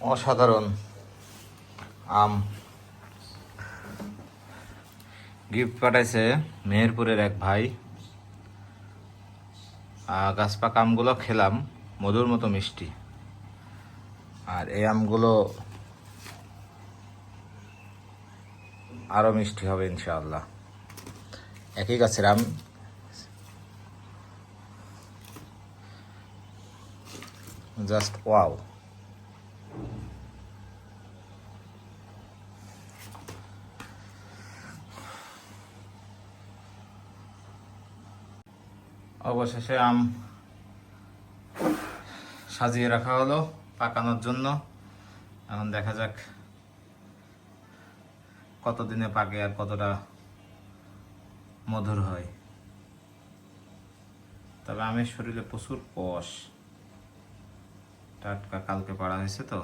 অসাধারণ আম। গিফট পাঠাইছে মেহেরপুরের এক ভাই। গাছপাক আমগুলো খেলাম, মধুর মতো মিষ্টি। আর এই আমগুলো আরও মিষ্টি হবে ইনশাআল্লাহ। একই গাছের আম। জাস্ট ওয়াও অবশেষে আম সাজিয়ে রাখা হলো পাকানোর জন্য। এখন দেখা যাক কতদিনে পাকে আর কতটা মধুর হয়। তবে আমের শরীরে প্রচুর কষ টাটকা কালকে পাড়া হয়েছে তো।